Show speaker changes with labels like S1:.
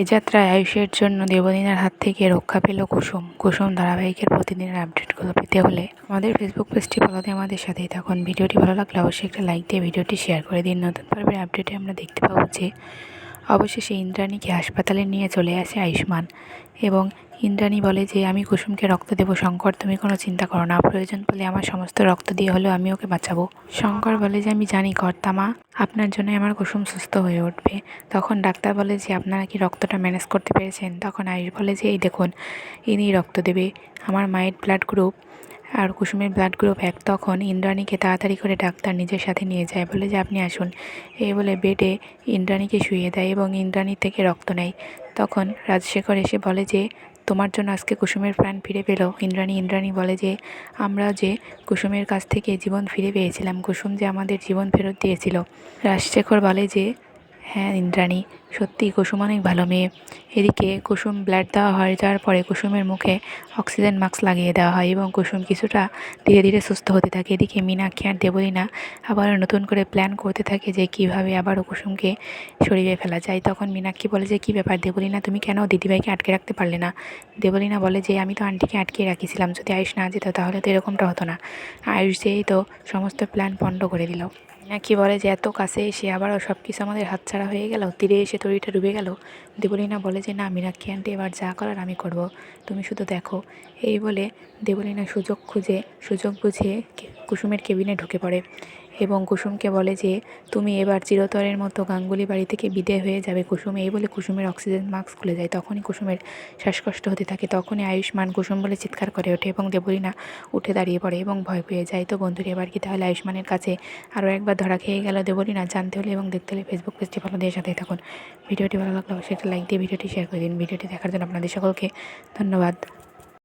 S1: এ যাত্রায় আয়ুষের জন্য দেবলীনার হাত থেকে রক্ষা পেল কুসুম। কুসুম ধারাবাহিকের প্রতিদিনের আপডেটগুলো পেতে হলে আমাদের ফেসবুক পেজটি ফলো দিয়ে আমাদের সাথেই থাকুন। ভিডিওটি ভালো লাগলে অবশ্যই একটা লাইক দিয়ে ভিডিওটি শেয়ার করে দিন। নতুন পর্বের আপডেটে আমরা দেখতে পাবো যে অবশেষে ইন্দ্রাণীকে হাসপাতালে নিয়ে চলে আসে আয়ুষ্মান এবং ইন্দ্রাণী বলে যে, আমি কুসুমকে রক্ত দেবো, শঙ্কর, তুমি কোনো চিন্তা করো না, প্রয়োজন পড়লে আমার সমস্ত রক্ত দিয়ে হলেও আমি ওকে বাঁচাবো। শঙ্কর বলে যে, আমি জানি কর্তামা আপনার জন্য আমার কুসুম সুস্থ হয়ে উঠবে। তখন ডাক্তার বলে যে, আপনারা কি রক্তটা ম্যানেজ করতে পেরেছেন? তখন আয়ুষ বলে যে, এই দেখুন ইনি রক্ত দেবে, আমার মায়ের ব্লাড গ্রুপ আর কুসুমের ব্লাড গ্রুপ এক, তখন ইন্দ্রাণীকে তাড়াতাড়ি করে ডাক্তার নিজের সাথে নিয়ে যায় বলে যে, আপনি আসুন। এই বলে বেডে ইন্দ্রাণীকে শুয়ে দেয় এবং ইন্দ্রাণী থেকে রক্ত নেয়। তখন রাজশেখর এসে বলে যে, তোমার জন্য আজকে কুসুমের প্রাণ ফিরে পেল। ইন্দ্রাণী ইন্দ্রাণী বলে যে আমরা যে কুসুমের কাছ থেকে জীবন ফিরে পেয়েছিলাম, কুসুম যে আমাদের জীবন ফেরত দিয়েছিল। রাজশেখর বলে যে হ্যাঁ ইন্দ্রাণী, সত্যি কুসুম অনেক ভালো মেয়ে। এদিকে কুসুম ব্লাড দেওয়া হয়ে যাওয়ার পরে কুসুমের মুখে অক্সিজেন মাস্ক লাগিয়ে দেওয়া হয় এবং কুসুম কিছুটা ধীরে ধীরে সুস্থ হতে থাকে। এদিকে মীনাক্ষী আর দেবলীনা আবারও নতুন করে প্ল্যান করতে থাকে যে কীভাবে আবারও কুসুমকে সরিয়ে ফেলা যায়। তখন মীনাক্ষী বলে যে, কী ব্যাপার দেবলীনা, তুমি কেন দিদিভাইকে আটকে রাখতে পারলে না? দেবলীনা বলে যে, আমি তো আন্টিকে আটকে রাখিছিলাম। যদি আয়ুষ না যেত তাহলে তো এরকমটা হতো না। আয়ুষ যেই তো সমস্ত প্ল্যান পণ্ড করে দিল। নাকি বলে যে এত কাছে এসে আবারও সব কিছু আমাদের হাতছাড়া হয়ে গেল, তীরে এসে তরিটা ডুবে গেল। দেবলীনা বলে যে, না, মীনাক্ষী আন্টি এবার যা করার আমি করব। তুমি শুধু দেখো। এই বলে দেবলীনা সুযোগ খুঁজে, সুযোগ বুঝে কুসুমের কেবিনে ঢুকে পড়ে। এবং কুসুমকে বলে যে, তুমি এবার চিরতরের মতো গাঙ্গুলি বাড়ি থেকে বিদায় হয়ে যাবে, কুসুম। এই বলে কুসুমের অক্সিজেন মাস্ক খুলে যায়। তখনই কুসুমের শ্বাসকষ্ট হতে থাকে। তখনই আয়ুষ্মান কুসুম বলে চিৎকার করে ওঠে এবং দেবলীনা উঠে দাঁড়িয়ে পড়ে এবং ভয় পেয়ে যায়। তো বন্ধুরা, এবার কি তাহলে আয়ুষ্মানের কাছে আরও একবার ধরা খেয়ে গেল দেবলীনা? জানতে হলে এবং দেখতে হলে ফেসবুক পেজটি ফলো দিয়ে সাথে থাকুন। ভিডিওটি ভালো লাগলে অবশ্যই একটা লাইক দিয়ে ভিডিওটি শেয়ার করে দিন। ভিডিওটি দেখার জন্য আপনাদের সকলকে ধন্যবাদ।